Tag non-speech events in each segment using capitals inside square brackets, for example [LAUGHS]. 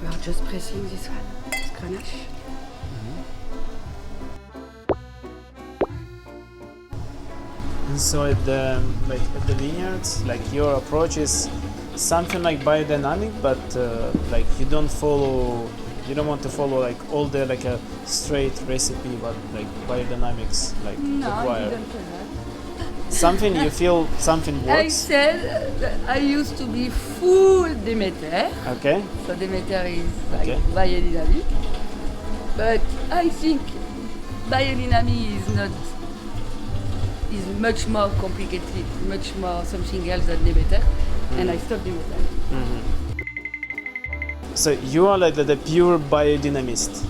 We are just pressing this one. This ganache. And so at the like at the vineyards, like your approach is something like biodynamic, but uh, like you don't follow, you don't want to follow like all the like a straight recipe, but like biodynamics like no, require. Didn't do that something you feel something works? I said that I used to be full Demeter. Okay. So Demeter is like Okay. biodynamic. But I think biodynamic is not is much more complicated, much more something else than Demeter. And I stopped Demeter. So you are like the, the pure biodynamist,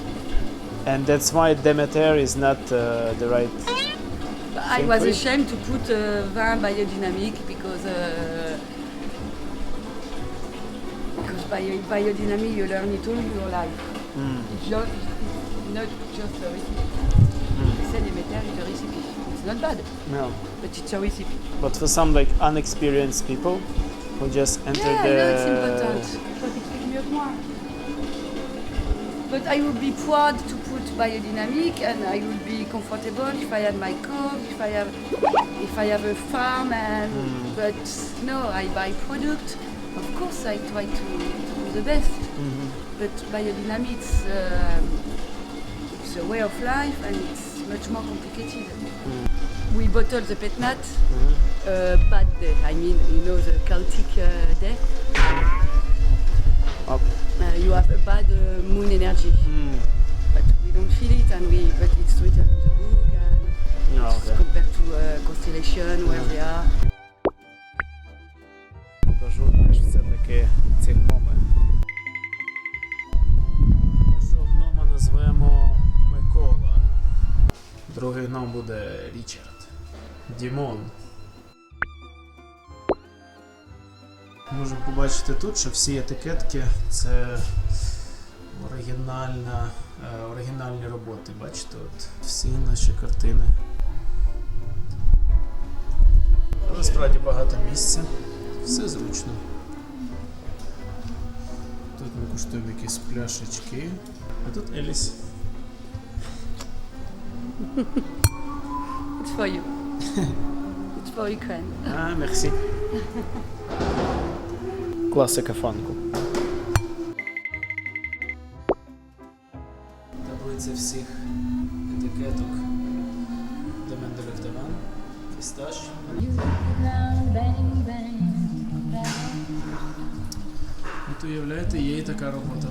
and that's why Demeter is not uh, the right. I was ashamed to put uh, vin biodynamic because uh, because bio, biodynamic you learn it all your life. Mm. It's, just, it's not just a recipe. Is a recipe. It's not bad, No. but it's a recipe. But for some like unexperienced people who just enter Yeah, the I know it's important. But I would be proud to put biodynamic and I would be comfortable if I had my cook, if I have if I have a farm and Mm. but no, I buy product. Of course I try to, to do the best. Mhm. But biodynamic it's, um, it's a way of life and it's much more complicated. We bottle the pet nat Mhm. uh, bad day. I mean, you know, the Celtic uh, day. Oh. Uh, a uh, moon energy, Mm. but we don't feel it, and we but it's written in the book and No, it's okay. compared to uh, constellation where they are. Покажу теж це таки ці гноми. Першого гнома назвемо Микола. Другий гном буде Річард. Дімон. Можемо побачити тут, що всі етикетки це оригінальна, е, оригінальні роботи. Бачите, от всі наші картини. Насправді багато місця, все зручно. Тут ми куштуємо якісь пляшечки. А тут Еліс. It's for you. it's for Ukraine. А, мерсі. [LAUGHS] Класика фанку. Таблиця всіх етикеток до Менделів Таван. Фісташ. От уявляєте, є і така робота.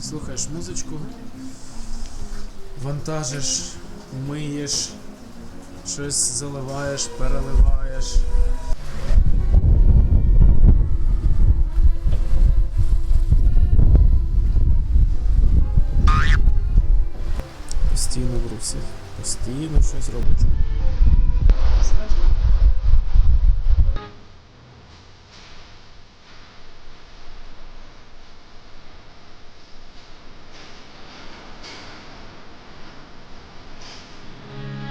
Слухаєш музичку, вантажиш, миєш, щось заливаєш, переливаєш. постійно щось робиш.